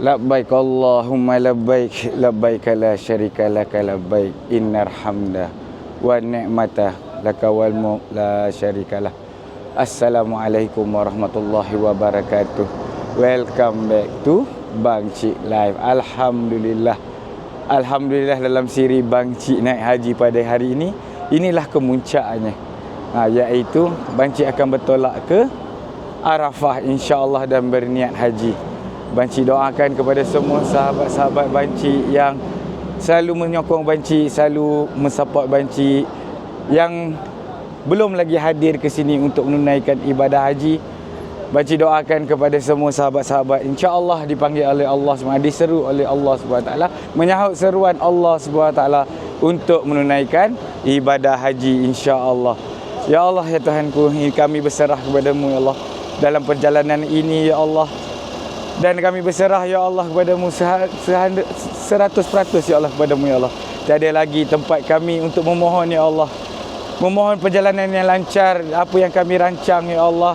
Labbaik Allahumma labbaik labbaik la syarika lak labbaik innar hamda wa ni'mata laka wal mulk la syarika lah. Assalamualaikum warahmatullahi wabarakatuh. Welcome back to Bang Cik Live. Alhamdulillah. Alhamdulillah dalam siri Bang Cik naik haji pada hari ini, inilah kemuncaknya. Ha, iaitu Bang Cik akan bertolak ke Arafah insya-Allah dan berniat haji. Banci doakan kepada semua sahabat-sahabat Banci yang selalu menyokong Banci, selalu mensupport Banci yang belum lagi hadir ke sini untuk menunaikan ibadah haji. Banci doakan kepada semua sahabat-sahabat insya-Allah dipanggil oleh Allah SWT, diseru oleh Allah SWT, menyahut seruan Allah SWT untuk menunaikan ibadah haji insya-Allah. Ya Allah ya Tuhanku, kami berserah kepadamu ya Allah dalam perjalanan ini ya Allah dan kami berserah ya Allah kepadamu seratus peratus ya Allah kepadamu ya Allah. Tiada lagi tempat kami untuk memohon ya Allah. Memohon perjalanan yang lancar apa yang kami rancang ya Allah.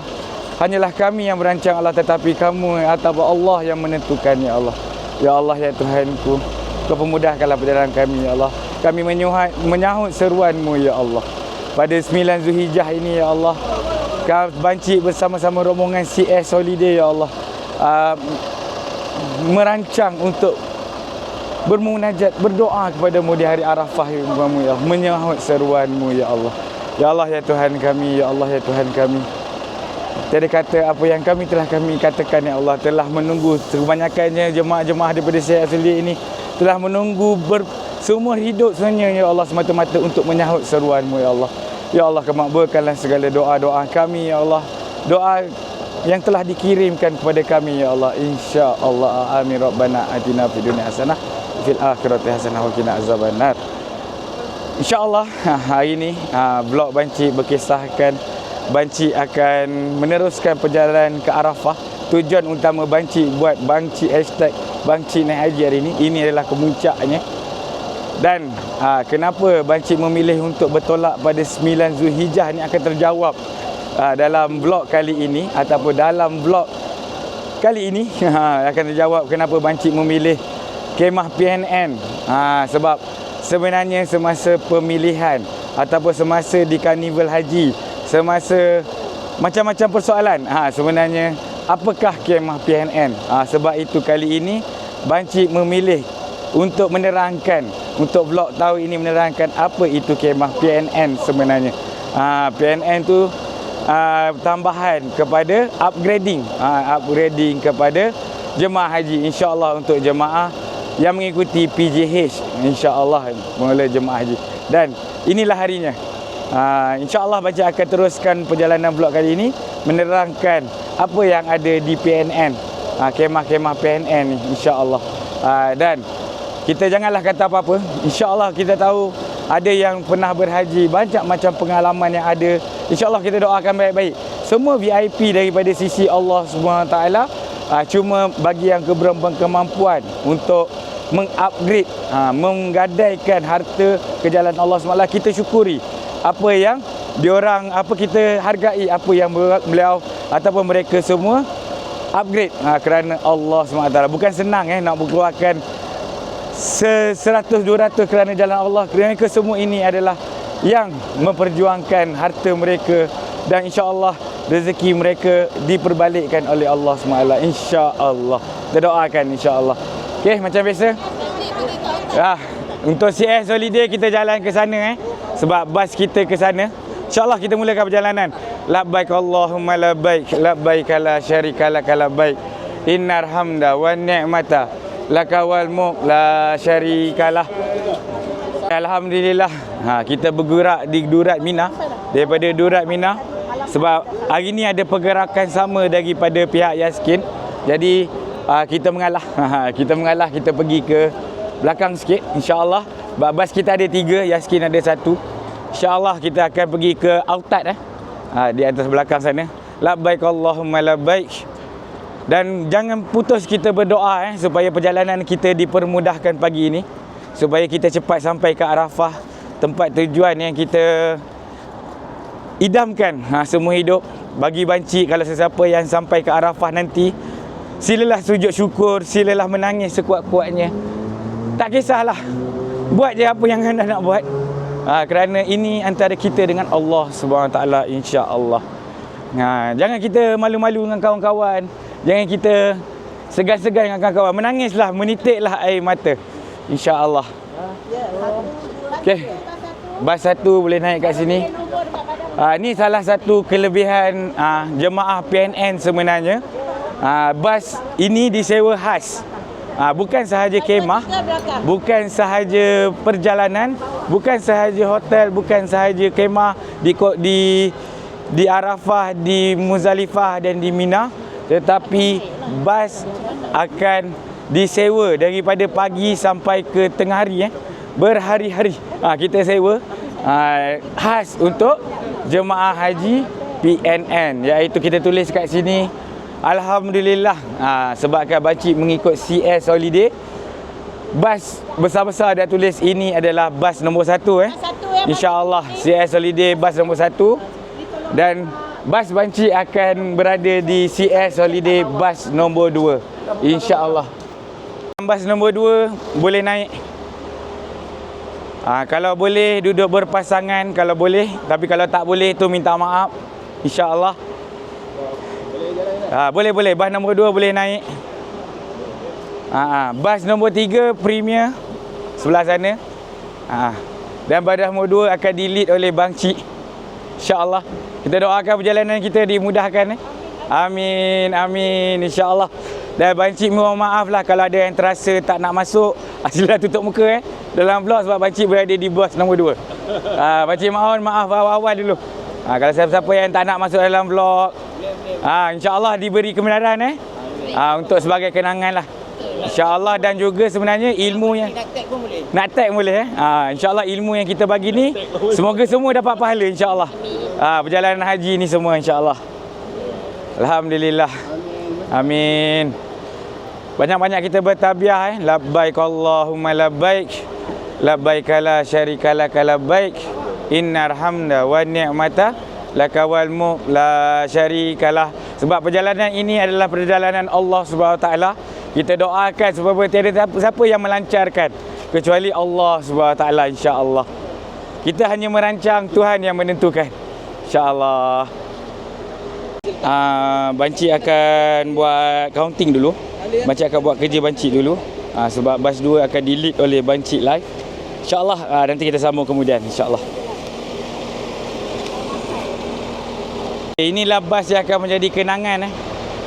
Hanyalah kami yang merancang Allah tetapi kamu atau Allah yang menentukan ya Allah. Ya Allah ya Tuhanku kau pemudahkanlah perjalanan kami ya Allah. Kami menyuhat, menyahut seruanmu ya Allah. Pada 9 Zulhijjah ini ya Allah kau banci bersama-sama rombongan CS Holiday ya Allah uh, merancang untuk bermunajat berdoa kepada-Mu di hari Arafah ya ya menyahut seruan-Mu ya Allah. Ya Allah ya Tuhan kami ya Allah ya Tuhan kami. Jadi kata apa yang kami telah kami katakan ya Allah telah menunggu kebanyakannya jemaah-jemaah daripada saya asli ini telah menunggu ber, seumur hidup sebenarnya ya Allah semata-mata untuk menyahut seruan-Mu ya Allah. Ya Allah kemakbulkanlah segala doa-doa kami ya Allah. Doa yang telah dikirimkan kepada kami ya Allah. insya-Allah. Amin. Rabbana atina fid dunya hasanah fil akhirati hasanah wa qina azabannar. insya-Allah ha, hari ini ha, blog banci berkisahkan banci akan meneruskan perjalanan ke Arafah. Tujuan utama banci buat banci hashtag banci naik haji hari ini ini adalah kemuncaknya. Dan ha, kenapa banci memilih untuk bertolak pada 9 Zulhijjah ini akan terjawab uh, dalam blog kali ini ataupun dalam blog kali ini ha, akan dijawab kenapa Bancik memilih kemah PNN ha, sebab sebenarnya semasa pemilihan ataupun semasa di karnival haji semasa macam-macam persoalan ha, sebenarnya apakah kemah PNN ha, sebab itu kali ini Bancik memilih untuk menerangkan untuk blog tahu ini menerangkan apa itu kemah PNN sebenarnya. Ha, PNN tu uh, tambahan kepada upgrading. Uh, upgrading kepada jemaah haji insyaallah untuk jemaah yang mengikuti PJH insyaallah mula jemaah haji. Dan inilah harinya. Uh, insyaallah baca akan teruskan perjalanan blog kali ini menerangkan apa yang ada di PNN uh, kemah-kemah PNN insyaallah. Uh, dan kita janganlah kata apa-apa. Insyaallah kita tahu ada yang pernah berhaji banyak macam pengalaman yang ada insyaallah kita doakan baik-baik. Semua VIP daripada sisi Allah SWT uh, cuma bagi yang kemampuan untuk mengupgrade uh, menggadaikan harta ke jalan Allah SWT kita syukuri. Apa yang diorang apa kita hargai apa yang beliau ataupun mereka semua upgrade uh, kerana Allah SWT bukan senang eh nak seratus dua ratus kerana jalan Allah. Mereka semua ini adalah yang memperjuangkan harta mereka dan insya-Allah rezeki mereka diperbalikkan oleh Allah SWT insya-Allah. Kita doakan insya-Allah. Okey macam biasa. Ya untuk CS holiday kita jalan ke sana eh? Sebab bas kita ke sana. insya-Allah kita mulakan perjalanan. Labbaik Allahumma labbaik labbaik la syarika lak labbaik. Innar hamda wan ni'mata lakawal mulk la syarikalah Alhamdulillah. Ha, kita bergerak di Durat Mina daripada Durat Mina. Sebab hari ni ada pergerakan sama daripada pihak Yaskin. Jadi ha, kita mengalah. Ha, kita mengalah kita pergi ke belakang sikit insyaAllah. Bas kita ada tiga Yaskin ada satu. insyaAllah kita akan pergi ke Autat eh. ha, di atas belakang sana. Labbaik Allahumma labbaik. Dan jangan putus kita berdoa eh supaya perjalanan kita dipermudahkan pagi ini supaya kita cepat sampai ke Arafah tempat tujuan yang kita idamkan ha, semua hidup bagi banci kalau sesiapa yang sampai ke Arafah nanti Silalah sujud syukur, silalah menangis sekuat-kuatnya. Tak kisahlah. Buat je apa yang anda nak buat. Ha, kerana ini antara kita dengan Allah Subhanahu Taala insya-Allah. Ha, jangan kita malu-malu dengan kawan-kawan. Jangan kita segan-segan dengan kawan-kawan. Menangislah, menitiklah air mata. Insya-Allah. Okey. Bas satu boleh naik kat sini. Ha, ni salah satu kelebihan ha, jemaah PNN sebenarnya. Ha, bas ini disewa khas. Ha, bukan sahaja kemah, bukan sahaja perjalanan, bukan sahaja hotel, bukan sahaja kemah di di di Arafah, di Muzalifah dan di Mina, tetapi bas akan disewa daripada pagi sampai ke tengah hari eh. Berhari-hari. Ha, kita sewa ha, khas untuk jemaah haji PNN iaitu kita tulis kat sini Alhamdulillah. Ha, sebabkan Bacik mengikut CS Holiday. Bas besar-besar dah tulis ini adalah bas nombor satu eh. InsyaAllah CS Holiday bas nombor satu. Dan bas Banci akan berada di CS Holiday bas nombor dua. InsyaAllah Bas nombor dua boleh naik Ha, kalau boleh duduk berpasangan kalau boleh tapi kalau tak boleh tu minta maaf insya-Allah. Ha, boleh boleh bas nombor 2 boleh naik. Ha, ha, bas nombor 3 premier sebelah sana. Ha, dan bas nombor 2 akan di oleh Bang Cik. Insya-Allah. Kita doakan perjalanan kita dimudahkan eh. Amin amin insya-Allah. Dan Bancik mohon maaf lah kalau ada yang terasa tak nak masuk. Silalah tutup muka eh. Dalam vlog sebab Bancik berada di bos nombor 2. Ha, Bancik mohon maaf awal-awal dulu. Ha, kalau siapa-siapa yang tak nak masuk dalam vlog. Ha, InsyaAllah diberi kebenaran eh. Ha, untuk sebagai kenangan lah. InsyaAllah dan juga sebenarnya ilmu yang... Nak tag pun boleh. Nak tag boleh eh. Ha, InsyaAllah ilmu yang kita bagi ni. Semoga semua dapat pahala insyaAllah. Ha, perjalanan haji ni semua insyaAllah. Alhamdulillah. Amin. Banyak-banyak kita bertabiah eh. Labbaik Allahumma labbaik. Labbaik la syarika laka labbaik. Innar hamda wa ni'mata laka wal mulk la syarika lah. Sebab perjalanan ini adalah perjalanan Allah Subhanahu taala. Kita doakan supaya tiada siapa yang melancarkan kecuali Allah Subhanahu taala insya-Allah. Kita hanya merancang Tuhan yang menentukan. Insya-Allah. Ah, uh, banci akan buat counting dulu. Bancik akan buat kerja bancik dulu. Ha, Sebab bas 2 akan delete oleh bancik live. InsyaAllah ha, nanti kita sambung kemudian InsyaAllah. Inilah bas yang akan menjadi kenangan eh,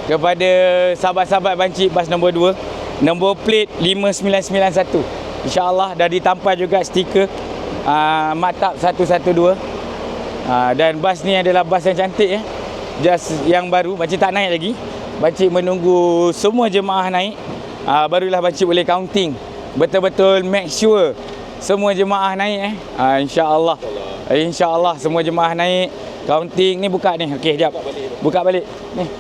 Kepada sahabat-sahabat bancik bas nombor 2 Nombor plate 5991 InsyaAllah dah ditampal juga stiker uh, Matab 112 uh, Dan bas ni adalah bas yang cantik eh. Just yang baru, macam tak naik lagi Bancik menunggu semua jemaah naik uh, Barulah Bancik boleh counting. Betul-betul make sure Semua jemaah naik eh. Uh, InsyaAllah. InsyaAllah semua jemaah naik. Counting ni buka ni. Okey sekejap Buka balik. Ni.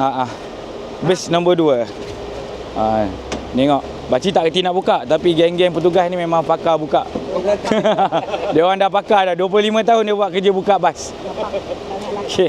Ah, ah. Bus nombor 2 ah, Tengok. Baci tak kerti nak buka Tapi geng-geng petugas ni memang pakar buka. Dia orang dah pakar dah. 25 tahun dia buat kerja buka bas. Okay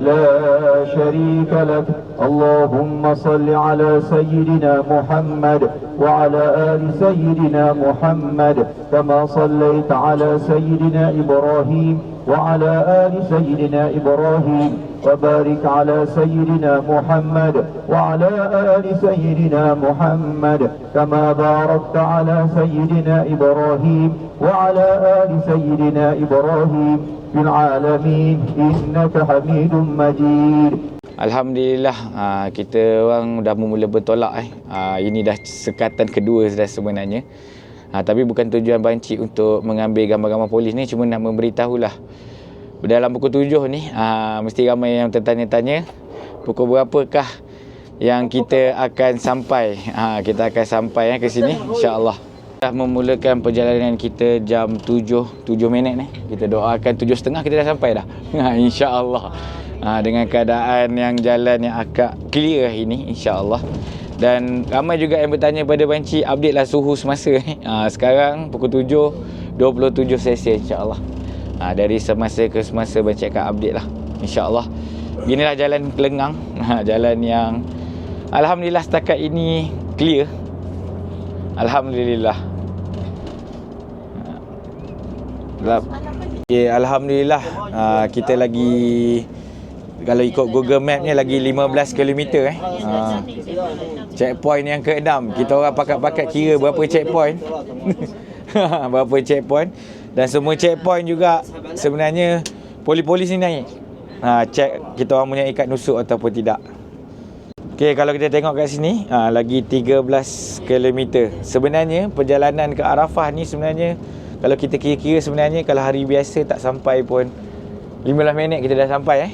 لا شريك لك. اللهم صل على سيدنا محمد وعلى آل سيدنا محمد كما صليت على سيدنا إبراهيم وعلى آل سيدنا إبراهيم. وبارك على سيدنا محمد وعلى آل سيدنا محمد كما باركت على سيدنا إبراهيم وعلى آل سيدنا إبراهيم في العالمين إنك حميد مجيد Alhamdulillah ah, kita orang dah mula bertolak eh. Ah, ini dah sekatan kedua dah sebenarnya. Ha, tapi bukan tujuan banci untuk mengambil gambar-gambar polis ni cuma nak memberitahulah. Dalam pukul tujuh ni ha, mesti ramai yang tertanya-tanya pukul berapakah yang kita akan sampai. Ha, kita akan sampai eh, ke sini insya-Allah. Dah memulakan perjalanan kita jam 7 7 minit ni. Kita doakan 7.30 kita dah sampai dah. Ha, insya-Allah. Ha, dengan keadaan yang jalan yang agak clear ini insya-Allah. Dan ramai juga yang bertanya pada Banci update lah suhu semasa ni. Ha, sekarang pukul 7 27 Celsius insya-Allah. Ha, dari semasa ke semasa Banci akan update lah insya-Allah. Inilah jalan Kelengang. Ha, jalan yang alhamdulillah setakat ini clear. Alhamdulillah. Ha. Okay, alhamdulillah uh, kita lagi kalau ikut Google Map ni lagi 15 km eh. Uh, checkpoint yang ke-6. Kita orang pakat-pakat kira berapa checkpoint. berapa checkpoint dan semua checkpoint juga sebenarnya polis-polis ni naik. Ha, check kita orang punya ikat nusuk ataupun tidak. Okey, kalau kita tengok kat sini, ha, lagi 13 km. Sebenarnya perjalanan ke Arafah ni sebenarnya kalau kita kira-kira sebenarnya kalau hari biasa tak sampai pun 15 minit kita dah sampai eh.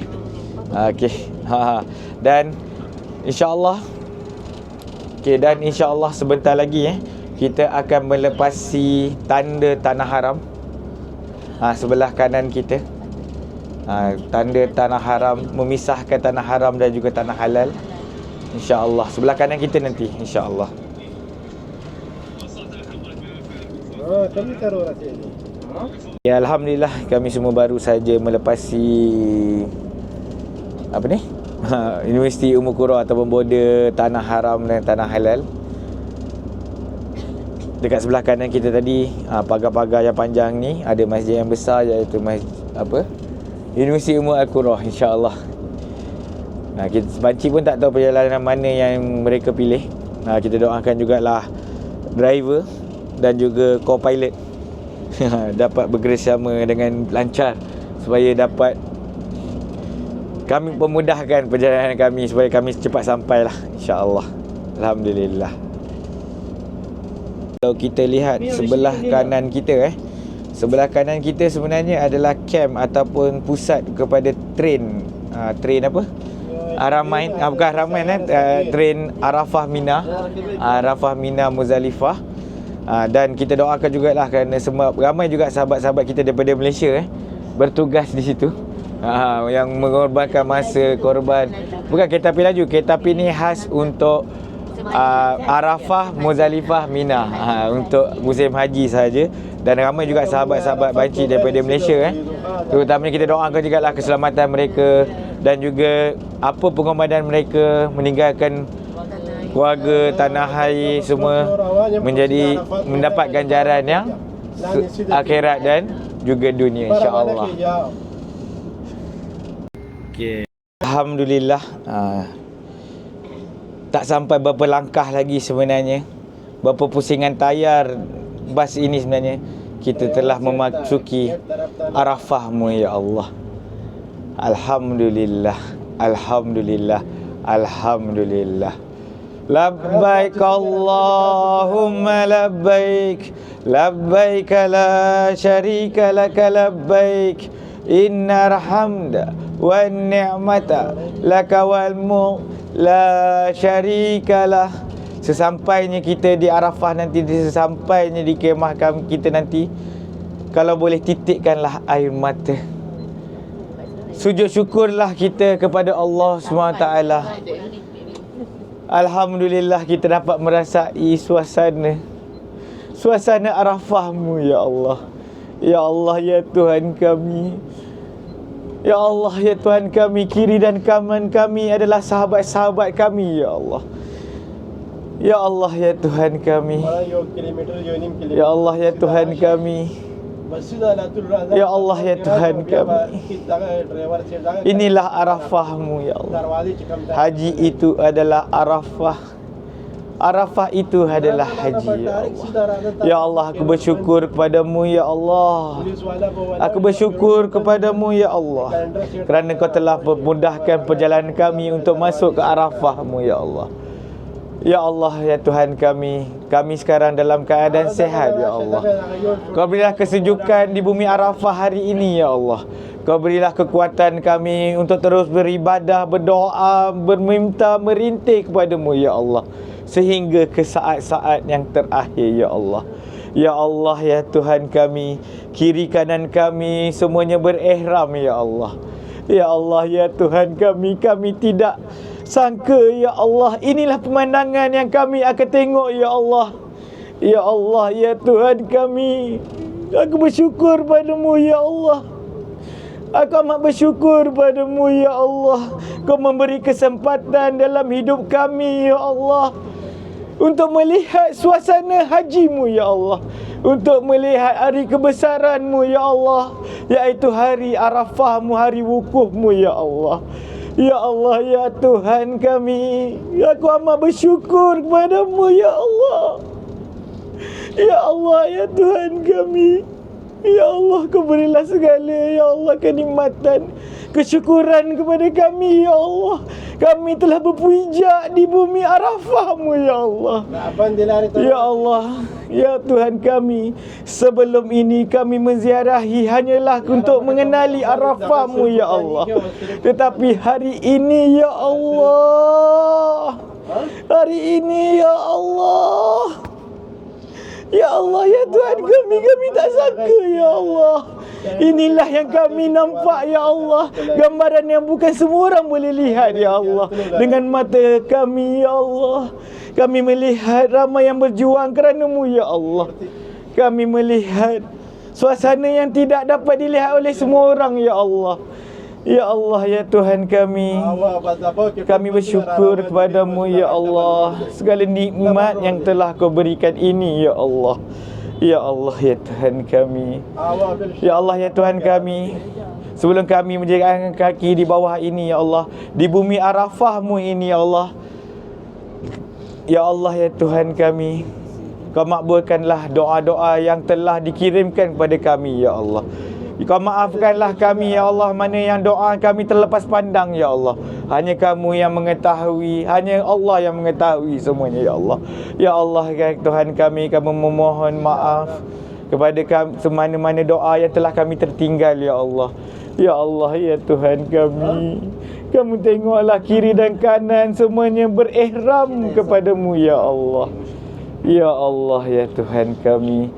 Ha, okey. Ha, ha. Dan insya-Allah Okey dan insya-Allah sebentar lagi eh kita akan melepasi tanda tanah haram. Ha, sebelah kanan kita. Ha, tanda tanah haram memisahkan tanah haram dan juga tanah halal. InsyaAllah Sebelah kanan kita nanti InsyaAllah Ya Alhamdulillah Kami semua baru saja melepasi Apa ni? Universiti Umur Qura ataupun border Tanah Haram dan Tanah Halal Dekat sebelah kanan kita tadi ha, Pagar-pagar yang panjang ni Ada masjid yang besar iaitu masjid Apa? Universiti Umur Al-Qura InsyaAllah Nah, kita banci pun tak tahu perjalanan mana yang mereka pilih. Nah, kita doakan jugalah driver dan juga co-pilot dapat bekerjasama dengan lancar supaya dapat kami memudahkan perjalanan kami supaya kami cepat sampailah insya-Allah. Alhamdulillah. Kalau kita lihat sebelah kanan kita eh. Sebelah kanan kita sebenarnya adalah camp ataupun pusat kepada train. Uh, train apa? Aramain uh, bukan Aramain eh. Uh, train Arafah Mina. Arafah Mina Muzalifah uh, dan kita doakan jugalah kerana semua ramai juga sahabat-sahabat kita daripada Malaysia eh bertugas di situ. Uh, yang mengorbankan masa korban. Bukan kereta api laju kereta api ni khas untuk uh, Arafah Muzalifah Mina uh, untuk musim haji saja dan ramai juga sahabat-sahabat banci daripada Malaysia eh terutamanya kita doakan juga lah keselamatan mereka dan juga apa pengorbanan mereka meninggalkan keluarga tanah air semua menjadi mendapat ganjaran yang akhirat dan juga dunia insya-Allah. Okey. Alhamdulillah uh, tak sampai berapa langkah lagi sebenarnya. Berapa pusingan tayar bas ini sebenarnya. Kita telah memasuki Arafahmu ya Allah. Alhamdulillah Alhamdulillah Alhamdulillah. Labbaik Allahumma labbaik. Labbaik la syarika laka labbaik. Inna hamda wa ni'mata laka wal la syarika lah. Sesampainya kita di Arafah nanti Sesampainya di kemah kami kita nanti Kalau boleh titikkanlah air mata. Sujud syukurlah kita kepada Allah SWT Alhamdulillah kita dapat merasai suasana. Suasana Arafahmu ya Allah. Ya Allah ya Tuhan kami Ya Allah ya Tuhan kami Kiri dan kanan kami adalah sahabat-sahabat kami ya Allah. Ya Allah ya Tuhan kami. Ya Allah ya Tuhan kami. Ya Allah ya Tuhan kami. Inilah Arafahmu ya Allah. Haji itu adalah Arafah Arafah itu adalah haji ya Allah Ya Allah aku bersyukur kepadamu ya Allah Aku bersyukur kepadamu ya Allah Kerana kau telah memudahkan perjalanan kami untuk masuk ke Arafahmu ya Allah Ya Allah, ya Tuhan kami, kami sekarang dalam keadaan sehat ya Allah. Kau berilah kesejukan di bumi Arafah hari ini ya Allah. Kau berilah kekuatan kami untuk terus beribadah, berdoa, berminta, merintih kepadamu ya Allah. Sehingga ke saat-saat yang terakhir ya Allah. Ya Allah ya Tuhan kami, kiri kanan kami semuanya berihram ya Allah. Ya Allah ya Tuhan kami, kami tidak sangka ya Allah inilah pemandangan yang kami akan tengok ya Allah. Ya Allah ya Tuhan kami, aku bersyukur padamu ya Allah. Aku amat bersyukur padamu ya Allah Kau memberi kesempatan dalam hidup kami ya Allah Untuk melihat suasana hajimu ya Allah. Untuk melihat hari kebesaranmu ya Allah. Iaitu hari Arafahmu, hari wukufmu ya Allah. Ya Allah, ya Tuhan kami. Aku amat bersyukur kepadamu ya Allah. Ya Allah, ya Tuhan kami. Ya Allah, kau berilah segala Ya Allah kenikmatan Kesyukuran kepada kami Ya Allah Kami telah berpijak di bumi Arafahmu Ya Allah. Ya Allah Ya Tuhan kami Sebelum ini kami menziarahi Hanyalah untuk mengenali Arafahmu Ya Allah. Tetapi hari ini Ya Allah. Hari ini Ya Allah. Ya Allah, ya Tuhan kami, kami tak sangka, Ya Allah. Inilah yang kami nampak, Ya Allah. Gambaran yang bukan semua orang boleh lihat, Ya Allah. Dengan mata kami, Ya Allah. Kami melihat ramai yang berjuang kerana-Mu, Ya Allah. Kami melihat suasana yang tidak dapat dilihat oleh semua orang, Ya Allah. Ya Allah, ya Tuhan kami Kami bersyukur kepadamu, Ya Allah Segala nikmat yang telah kau berikan ini, Ya Allah Ya Allah, ya Tuhan kami. Ya Allah, ya Tuhan kami. Sebelum kami menjaga kaki di bawah ini, Ya Allah Di bumi Arafahmu ini, Ya Allah. Ya Allah, ya Tuhan kami Kau makbulkanlah doa-doa yang telah dikirimkan kepada kami, Ya Allah kau maafkanlah kami ya Allah mana yang doa kami terlepas pandang ya Allah. Hanya kamu yang mengetahui, hanya Allah yang mengetahui semuanya ya Allah. Ya Allah ya Tuhan kami kami memohon maaf kepada kami semana-mana doa yang telah kami tertinggal ya Allah. Ya Allah ya Tuhan kami. Kamu tengoklah kiri dan kanan semuanya berihram kepadamu ya Allah. Ya Allah ya Tuhan kami.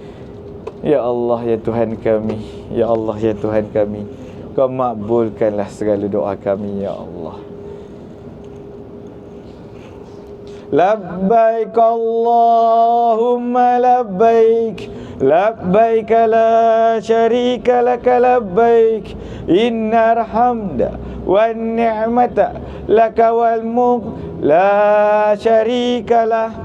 Ya Allah ya Tuhan kami Ya Allah ya Tuhan kami Kau makbulkanlah segala doa kami Ya Allah. Labbaik Allahumma labbaik Labbaik la syarika laka labbaik Inna hamda wa ni'mata laka wal mulk La syarika lah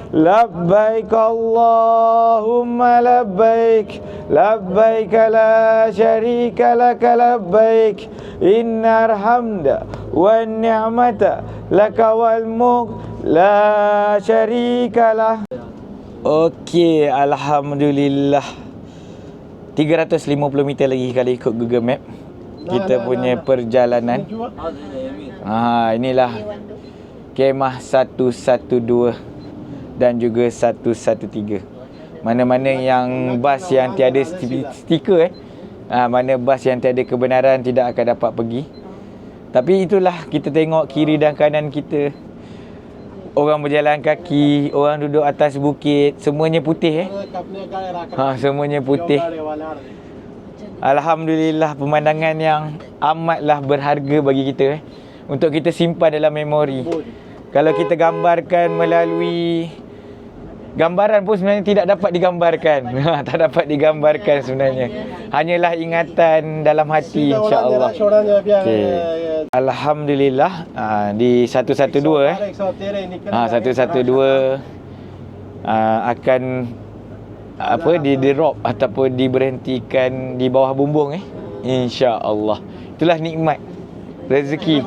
لبيك اللهم لبيك لبيك لا شريك لك لبيك إن الحمد والنعمة لك والملك La syarikalah Okey, Alhamdulillah 350 meter lagi kali ikut Google Map Kita punya perjalanan ha, Inilah Kemah 112 dan juga 113 Mana-mana yang bas yang tiada stiker eh ha, Mana bas yang tiada kebenaran tidak akan dapat pergi Tapi itulah kita tengok kiri dan kanan kita orang berjalan kaki, orang duduk atas bukit, semuanya putih eh. Ha, semuanya putih. Alhamdulillah pemandangan yang amatlah berharga bagi kita eh. Untuk kita simpan dalam memori. Kalau kita gambarkan melalui gambaran pun sebenarnya tidak dapat digambarkan. Ha, tak dapat digambarkan sebenarnya. Hanyalah ingatan dalam hati insya-Allah. Okay. Alhamdulillah uh, di 112 eh. Ha 112 uh, akan apa di drop ataupun diberhentikan di bawah bumbung eh. Insya-Allah. Itulah nikmat rezeki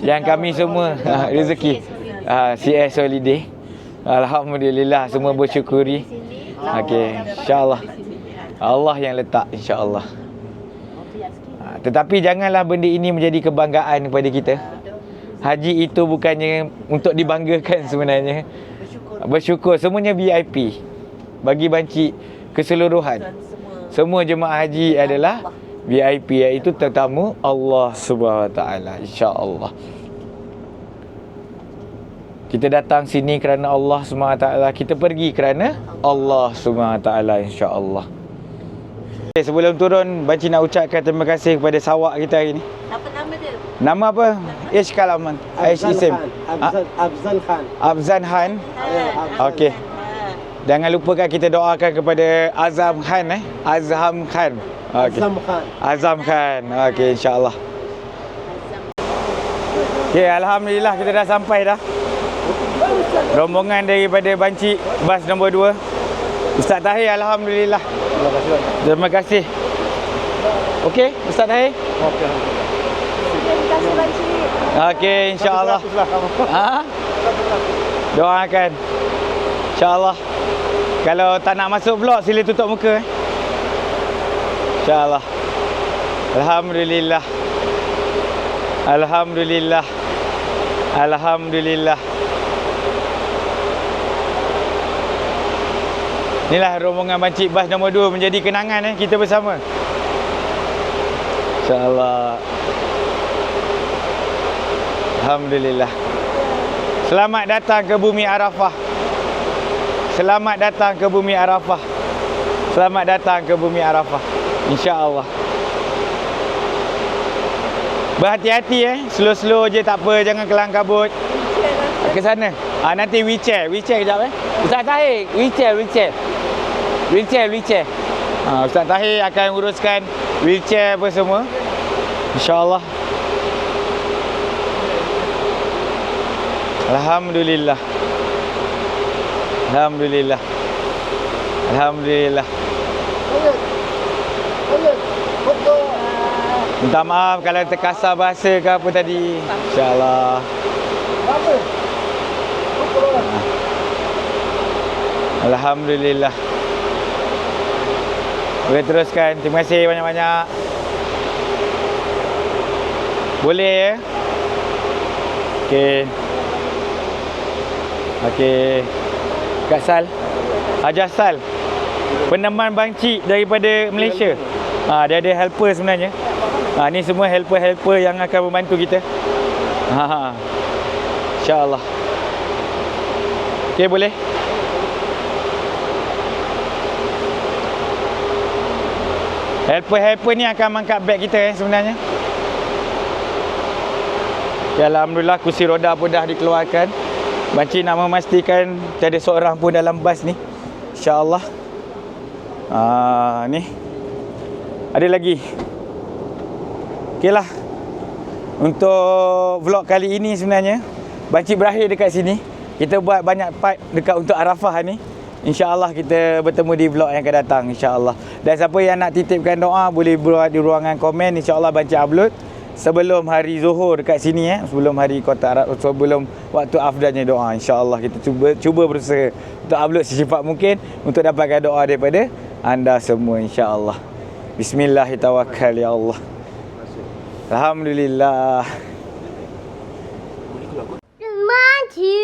yang kami semua rezeki uh, CS Holiday. Alhamdulillah semua bersyukuri. Okey, insya-Allah. Allah yang letak insya-Allah. Ha, tetapi janganlah benda ini menjadi kebanggaan kepada kita. Haji itu bukannya untuk dibanggakan sebenarnya. Bersyukur semuanya VIP. Bagi banci keseluruhan. Semua jemaah haji adalah VIP iaitu tetamu Allah Subhanahu Wa Taala insya-Allah. Kita datang sini kerana Allah Taala. Kita pergi kerana Allah Taala insya-Allah. Okay, sebelum turun Banci nak ucapkan terima kasih kepada sawak kita hari ni. Apa nama dia? Nama apa? Ish Kalaman. Ish Isim. Afzal Khan. Abzan Han. Ha. Okey. Jangan lupakan kita doakan kepada Azam Khan eh. Azam Khan. Okey. Azam Khan. Azam Khan. Okey insya-Allah. Okey alhamdulillah kita dah sampai dah. Rombongan daripada Banci bas nombor 2. Ustaz Tahir alhamdulillah. Terima kasih. Terima kasih. Okey Ustaz Tahir. Okey. Terima kasih Banci. Okey insya-Allah. Ha? Doakan. InsyaAllah. Kalau tak nak masuk vlog, sila tutup muka. Eh. InsyaAllah. Alhamdulillah. Alhamdulillah. Alhamdulillah. Inilah rombongan bancik bas nombor 2 menjadi kenangan eh kita bersama. InsyaAllah. Alhamdulillah. Selamat datang ke bumi Arafah. Selamat datang ke bumi Arafah. Selamat datang ke bumi Arafah. Insya-Allah. Berhati-hati eh. Slow-slow je tak apa, jangan kelang kabut. Ke sana. Ah nanti wheelchair, wheelchair kejap eh. Ustaz Tahir, wheelchair, wheelchair. Wheelchair, wheelchair. Ah Ustaz Tahir akan uruskan wheelchair apa semua. Insya-Allah. Alhamdulillah. Alhamdulillah. Alhamdulillah. Minta maaf kalau terkasar bahasa ke apa tadi. InsyaAllah. Alhamdulillah. Boleh teruskan. Terima kasih banyak-banyak. Boleh ya? Okey. Okey. Kak Sal. Hajar Sal. Peneman Bangcik daripada Malaysia. Ha, dia ada helper sebenarnya. Ha, ni semua helper-helper yang akan membantu kita. Ha, ha. InsyaAllah. Okey, boleh? Helper-helper ni akan mangkat beg kita eh sebenarnya. Ya, Alhamdulillah kursi roda pun dah dikeluarkan. Banci nak memastikan tiada seorang pun dalam bas ni. InsyaAllah. Ah, ni. Ada lagi. Okeylah. Untuk vlog kali ini sebenarnya Banci berakhir dekat sini. Kita buat banyak part dekat untuk Arafah ni. InsyaAllah kita bertemu di vlog yang akan datang InsyaAllah Dan siapa yang nak titipkan doa Boleh buat di ruangan komen InsyaAllah baca upload Sebelum hari Zuhur dekat sini eh sebelum hari kota Arab sebelum waktu afdalnya doa Insyaallah kita cuba cuba berusaha untuk upload secepat mungkin untuk dapatkan doa daripada anda semua InsyaAllah Bismillahirrahmanirrahim ya Allah. Alhamdulillah. Mati.